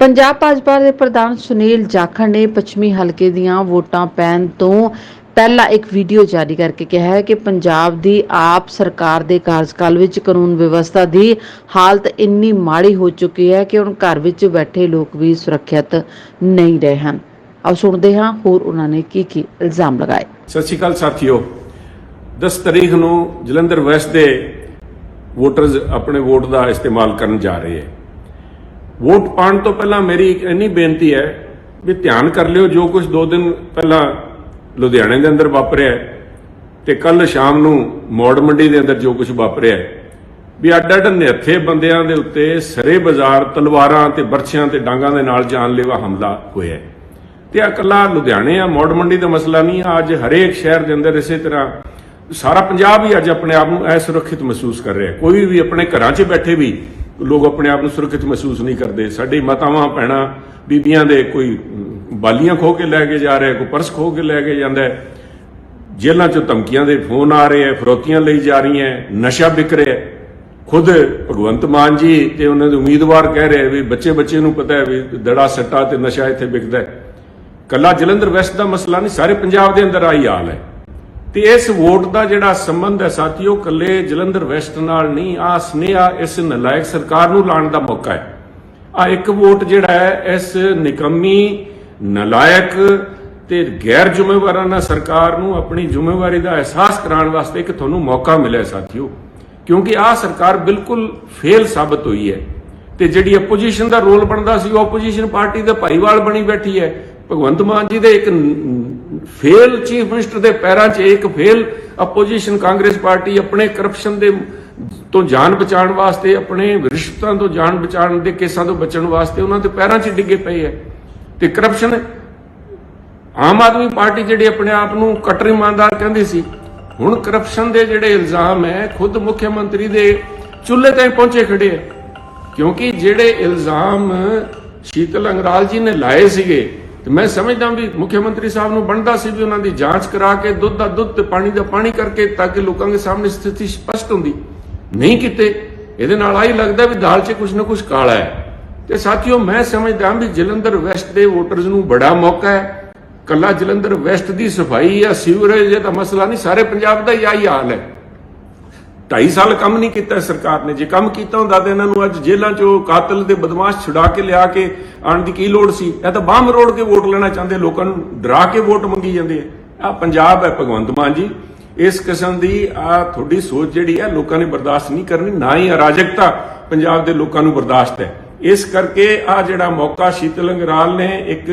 ਪੰਜਾਬ ਭਾਜਪਾ ਦੇ ਪ੍ਰਧਾਨ ਸੁਨੀਲ ਜਾਖੜ ਨੇ ਪੱਛਮੀ ਹਲਕੇ ਦੀਆਂ ਵੋਟਾਂ ਪੈਣ ਤੋਂ ਪਹਿਲਾਂ ਇੱਕ ਵੀਡੀਓ ਜਾਰੀ ਕਰਕੇ ਕਿਹਾ ਹੈ ਕਿ ਪੰਜਾਬ ਦੀ ਆਪ ਸਰਕਾਰ ਦੇ ਕਾਰਜਕਾਲ ਵਿੱਚ ਕਾਨੂੰਨ ਵਿਵਸਥਾ ਦੀ ਹਾਲਤ ਇੰਨੀ ਮਾੜੀ ਹੋ ਚੁੱਕੀ ਹੈ ਕਿ ਹੁਣ ਘਰ ਵਿੱਚ ਬੈਠੇ ਲੋਕ ਵੀ ਸੁਰੱਖਿਅਤ ਨਹੀਂ ਰਹੇ ਹਨ। ਆਓ ਸੁਣਦੇ ਹਾਂ, ਹੋਰ ਉਹਨਾਂ ਨੇ ਕੀ ਕੀ ਇਲਜ਼ਾਮ ਲਗਾਏ। ਸਤਿ ਸ਼੍ਰੀ ਅਕਾਲ ਸਾਥੀਓ। 10 ਤਰੀਕ ਨੂੰ ਜਲੰਧਰ ਵੈਸਟ ਦੇ ਵੋਟਰਸ ਆਪਣੇ ਵੋਟ ਦਾ ਇਸਤੇਮਾਲ ਕਰਨ ਜਾ ਰਹੇ ਹੈ। ਵੋਟ ਪਾਉਣ ਤੋਂ ਪਹਿਲਾਂ ਮੇਰੀ ਇੱਕ ਇੰਨੀ ਬੇਨਤੀ ਹੈ ਵੀ ਧਿਆਨ ਕਰ ਲਿਓ, ਜੋ ਕੁਝ ਦੋ ਦਿਨ ਪਹਿਲਾਂ ਲੁਧਿਆਣੇ ਦੇ ਅੰਦਰ ਵਾਪਰਿਆ ਹੈ ਤੇ ਕੱਲ ਸ਼ਾਮ ਨੂੰ ਮੌੜ ਮੰਡੀ ਦੇ ਅੰਦਰ ਜੋ ਕੁਝ ਵਾਪਰਿਆ ਵੀ ਅੱਡ ਅੱਡ ਨਿਹੱਥੇ ਬੰਦਿਆਂ ਦੇ ਉੱਤੇ ਸਰੇ ਬਾਜ਼ਾਰ, ਤਲਵਾਰਾਂ ਤੇ ਬਰਛਿਆਂ ਤੇ ਡਾਂਗਾਂ ਦੇ ਨਾਲ ਜਾਨਲੇਵਾ ਹਮਲਾ ਹੋਇਆ ਹੈ। ਤੇ ਇਕੱਲਾ ਲੁਧਿਆਣੇ ਆ, ਮੌੜ ਮੰਡੀ ਦਾ ਮਸਲਾ ਨਹੀਂ ਆ, ਅੱਜ ਹਰੇਕ ਸ਼ਹਿਰ ਦੇ ਅੰਦਰ ਇਸੇ ਤਰ੍ਹਾਂ ਸਾਰਾ ਪੰਜਾਬ ਹੀ ਅੱਜ ਆਪਣੇ ਆਪ ਨੂੰ ਅਸੁਰੱਖਿਅਤ ਮਹਿਸੂਸ ਕਰ ਰਿਹਾ ਕੋਈ ਵੀ ਆਪਣੇ ਘਰਾਂ 'ਚ ਬੈਠੇ ਵੀ ਲੋਕ ਆਪਣੇ ਆਪ ਨੂੰ ਸੁਰੱਖਿਅਤ ਮਹਿਸੂਸ ਨਹੀਂ ਕਰਦੇ। ਸਾਡੀ ਮਾਤਾਵਾਂ, ਭੈਣਾਂ, ਬੀਬੀਆਂ ਦੇ ਕੋਈ ਬਾਲੀਆਂ ਖੋ ਕੇ ਲੈ ਕੇ ਜਾ ਰਿਹਾ, ਕੋਈ ਪਰਸ ਖੋ ਕੇ ਲੈ ਕੇ ਜਾਂਦਾ ਹੈ। ਜੇਲ੍ਹਾਂ 'ਚੋਂ ਧਮਕੀਆਂ ਦੇ ਫੋਨ ਆ ਰਹੇ ਹੈ, ਫਰੋਤੀਆਂ ਲਈ ਜਾ ਰਹੀਆਂ ਨਸ਼ਾ ਵਿਕ ਰਿਹਾ ਖੁਦ ਭਗਵੰਤ ਮਾਨ ਜੀ ਤੇ ਉਹਨਾਂ ਦੇ ਉਮੀਦਵਾਰ ਕਹਿ ਰਹੇ ਵੀ ਬੱਚੇ ਬੱਚੇ ਨੂੰ ਪਤਾ ਹੈ ਵੀ ਦੜਾ ਸੱਟਾ ਤੇ ਨਸ਼ਾ ਇੱਥੇ ਵਿਕਦਾ ਹੈ। ਕੱਲਾ ਜਲੰਧਰ ਵੈਸਟ ਦਾ ਮਸਲਾ ਨਹੀਂ, ਸਾਰੇ ਪੰਜਾਬ ਦੇ ਅੰਦਰ ਆਈ ਹਾਲ ਹੈ। ਤੇ ਇਸ ਵੋਟ ਦਾ ਜਿਹੜਾ ਸੰਬੰਧ ਹੈ ਸਾਥੀਓ ਕੱਲੇ ਜਲੰਧਰ ਵੈਸਟ ਨਾਲ ਨਹੀਂ ਆ ਸਨੇਹਾ ਇਸ ਨਲਾਇਕ ਸਰਕਾਰ ਨੂੰ ਲਾਣ ਦਾ ਮੌਕਾ ਹੈ। ਆ ਇੱਕ ਵੋਟ ਜਿਹੜਾ ਹੈ, ਇਸ ਨਿਕੰਮੀ, ਨਲਾਇਕ ਤੇ ਗੈਰ ਜ਼ਿੰਮੇਵਾਰਾਨਾ ਸਰਕਾਰ ਨੂੰ ਆਪਣੀ ਜ਼ਿੰਮੇਵਾਰੀ ਦਾ ਅਹਿਸਾਸ ਕਰਾਉਣ ਵਾਸਤੇ ਇੱਕ ਤੁਹਾਨੂੰ ਮੌਕਾ ਮਿਲਿਆ ਸਾਥੀਓ। ਕਿਉਂਕਿ ਆਹ ਸਰਕਾਰ ਬਿਲਕੁਲ ਫੇਲ ਸਾਬਤ ਹੋਈ ਹੈ ਤੇ ਜਿਹੜੀ ਆਪੋਜੀਸ਼ਨ ਦਾ ਰੋਲ ਬਣਦਾ ਸੀ, ਉਹ ਆਪੋਜੀਸ਼ਨ ਪਾਰਟੀ ਦੇ ਭਾਈਵਾਲ ਬਣੀ ਬੈਠੀ ਹੈ। ਭਗਵੰਤ ਮਾਨ ਜੀ ਦੇ ਇੱਕ ਫੇਲ ਚੀਫ ਮਿਨਿਸਟਰ ਦੇ ਪੈਰਾਂ 'ਚ ਇੱਕ ਫੇਲ ਆਪੋਜੀਸ਼ਨ ਕਾਂਗਰਸ ਪਾਰਟੀ ਆਪਣੇ ਕਰਪਸ਼ਨ ਦੇ ਤੋਂ ਜਾਨ ਬਚਾਉਣ ਵਾਸਤੇ, ਆਪਣੇ ਰਿਸ਼ਵਤਾਂ ਤੋਂ ਜਾਨ ਬਚਾਉਣ ਦੇ ਕੇਸਾਂ ਤੋਂ ਬਚਣ ਵਾਸਤੇ ਉਹਨਾਂ ਦੇ ਪੈਰਾਂ 'ਚ ਡਿੱਗੇ ਪਏ ਹੈ। ਤੇ ਕਰਪਸ਼ਨ ਆਮ ਆਦਮੀ ਪਾਰਟੀ ਜਿਹੜੀ ਆਪਣੇ ਆਪ ਨੂੰ ਕਟਰ ਇਮਾਨਦਾਰ ਕਹਿੰਦੀ ਸੀ, ਹੁਣ ਕਰਪਸ਼ਨ ਦੇ ਜਿਹੜੇ ਇਲਜ਼ਾਮ ਹੈ, ਖੁਦ ਮੁੱਖ ਮੰਤਰੀ ਦੇ ਚੁੱਲ੍ਹੇ ਤੇ ਪਹੁੰਚੇ ਖੜੇ ਹੈ। ਕਿਉਂਕਿ ਜਿਹੜੇ ਇਲਜ਼ਾਮ ਸ਼ੀਤਲ ਅੰਗਰਾਲ ਜੀ ਨੇ ਲਾਏ ਸੀਗੇ ਤੇ ਮੈਂ ਸਮਝਦਾ ਵੀ ਮੁੱਖ ਮੰਤਰੀ ਸਾਹਿਬ ਨੂੰ ਬਣਦਾ ਸੀ ਵੀ ਉਹਨਾਂ ਦੀ ਜਾਂਚ ਕਰਾ ਕੇ ਦੁੱਧ ਦਾ ਦੁੱਧ ਤੇ ਪਾਣੀ ਦਾ ਪਾਣੀ ਕਰਕੇ ਤਾਂ ਕਿ ਲੋਕਾਂ ਦੇ ਸਾਹਮਣੇ ਸਥਿਤੀ ਸਪਸ਼ਟ ਹੁੰਦੀ। ਨਹੀਂ ਕੀਤੇ। ਇਹਦੇ ਨਾਲ ਆਈ ਲੱਗਦਾ ਵੀ ਦਾਲ 'ਚ ਕੁਝ ਨਾ ਕੁਝ ਕਾਲਾ ਹੈ। ਤੇ ਸਾਥੀਓ ਮੈਂ ਸਮਝਦਾ ਵੀ ਜਲੰਧਰ ਵੈਸਟ ਦੇ ਵੋਟਰਸ ਨੂੰ ਬੜਾ ਮੌਕਾ ਹੈ। ਕੱਲਾ ਜਲੰਧਰ ਵੈਸਟ ਦੀ ਸਫ਼ਾਈ ਜਾਂ ਸੀਵਰੇਜ ਦਾ ਮਸਲਾ ਨਹੀਂ, ਸਾਰੇ ਪੰਜਾਬ ਦਾ ਹੀ ਆਹੀ ਹਾਲ ਹੈ। 2.5 ਸਾਲ ਕੰਮ ਨਹੀਂ ਕੀਤਾ ਸਰਕਾਰ ਨੇ। ਜੇ ਕੰਮ ਕੀਤਾ ਹੁੰਦਾ ਤਾਂ ਇਹਨਾਂ ਨੂੰ ਅੱਜ ਜੇਲ੍ਹਾਂ 'ਚੋਂ ਕਾਤਲ ਦੇ ਬਦਮਾਸ਼ ਛੁਡਾ ਕੇ ਲਿਆ ਕੇ ਆਉਣ ਦੀ ਕੀ ਲੋੜ ਸੀ? ਇਹ ਤਾਂ ਬਾਹਮ ਰੋੜ ਕੇ ਵੋਟ ਲੈਣਾ ਚਾਹੁੰਦੇ ਲੋਕਾਂ ਨੂੰ ਡਰਾ ਕੇ ਵੋਟ ਮੰਗੀ ਜਾਂਦੇ ਆ। ਆਹ ਪੰਜਾਬ ਹੈ ਭਗਵੰਤ ਮਾਨ ਜੀ। ਇਸ ਕਿਸਮ ਦੀ ਆ ਤੁਹਾਡੀ ਸੋਚ ਜਿਹੜੀ ਹੈ ਲੋਕਾਂ ਨੇ ਬਰਦਾਸ਼ਤ ਨਹੀਂ ਕਰਨੀ, ਨਾ ਹੀ ਅਰਾਜਕਤਾ ਪੰਜਾਬ ਦੇ ਲੋਕਾਂ ਨੂੰ ਬਰਦਾਸ਼ਤ ਹੈ। ਇਸ ਕਰਕੇ ਆ ਜਿਹੜਾ ਮੌਕਾ ਸ਼ੀਤਲ ਅੰਗਰਾਲ ਨੇ ਇੱਕ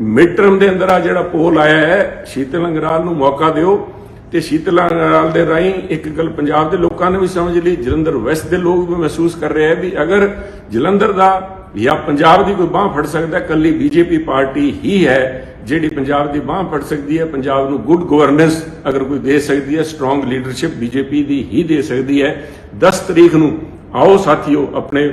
ਮਿਡ ਟਰਮ ਦੇ ਅੰਦਰ ਆ ਜਿਹੜਾ ਪੋਲ ਆਇਆ ਹੈ, ਸ਼ੀਤਲ ਅੰਗਰਾਲ ਨੂੰ ਮੌਕਾ ਦਿਓ। ਤੇ ਸ਼ੀਤਲਾ ਅੰਗਰਾਲ ਦੇ ਰਾਹੀਂ ਇੱਕ ਗੱਲ ਪੰਜਾਬ ਦੇ ਲੋਕਾਂ ਨੇ ਵੀ ਸਮਝ ਲਈ, ਜਲੰਧਰ ਵੈਸਟ ਦੇ ਲੋਕ ਵੀ ਮਹਿਸੂਸ ਕਰ ਰਹੇ ਆ ਵੀ ਅਗਰ ਜਲੰਧਰ ਦਾ ਜਾਂ ਪੰਜਾਬ ਦੀ ਕੋਈ ਬਾਹ ਫੜ ਸਕਦਾ, ਕੱਲੀ ਬੀਜੇਪੀ ਪਾਰਟੀ ਹੀ ਹੈ ਜਿਹੜੀ ਪੰਜਾਬ ਦੀ ਬਾਹ ਫੜ ਸਕਦੀ ਹੈ, ਪੰਜਾਬ ਨੂੰ ਗੁੱਡ ਗਵਰਨੈਂਸ ਅਗਰ ਕੋਈ ਦੇ ਸਕਦੀ ਹੈ ਸਟਰੋਂਗ ਲੀਡਰਸ਼ਿਪ ਬੀਜੇਪੀ ਦੀ ਹੀ ਦੇ ਸਕਦੀ ਹੈ। 10 ਤਰੀਕ ਨੂੰ ਆਓ ਸਾਥੀਓ ਆਪਣੇ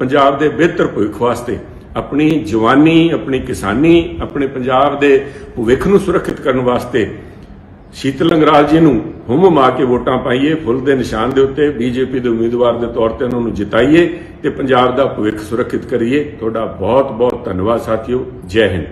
ਪੰਜਾਬ ਦੇ ਬਿਹਤਰ ਭਵਿੱਖ ਵਾਸਤੇ, ਆਪਣੀ ਜਵਾਨੀ, ਆਪਣੀ ਕਿਸਾਨੀ, ਆਪਣੇ ਪੰਜਾਬ ਦੇ ਭਵਿੱਖ ਨੂੰ ਸੁਰੱਖਿਅਤ ਕਰਨ ਵਾਸਤੇ ਸ਼ੀਤਲ ਅੰਗਰਾਲ ਜੀ ਨੂੰ ਹੁਮ ਮਾ ਕੇ ਵੋਟਾਂ ਪਾਈਏ, ਫੁੱਲ ਦੇ ਨਿਸ਼ਾਨ ਦੇ ਉੱਤੇ ਬੀਜੇਪੀ ਦੇ ਉਮੀਦਵਾਰ ਦੇ ਤੌਰ ਤੇ ਉਹਨਾਂ ਨੂੰ ਜਿਤਾਈਏ ਤੇ ਪੰਜਾਬ ਦਾ ਭਵਿੱਖ ਸੁਰੱਖਿਅਤ ਕਰੀਏ। ਤੁਹਾਡਾ ਬਹੁਤ ਬਹੁਤ ਧੰਨਵਾਦ ਸਾਥੀਓ। ਜੈ ਹਿੰਦ।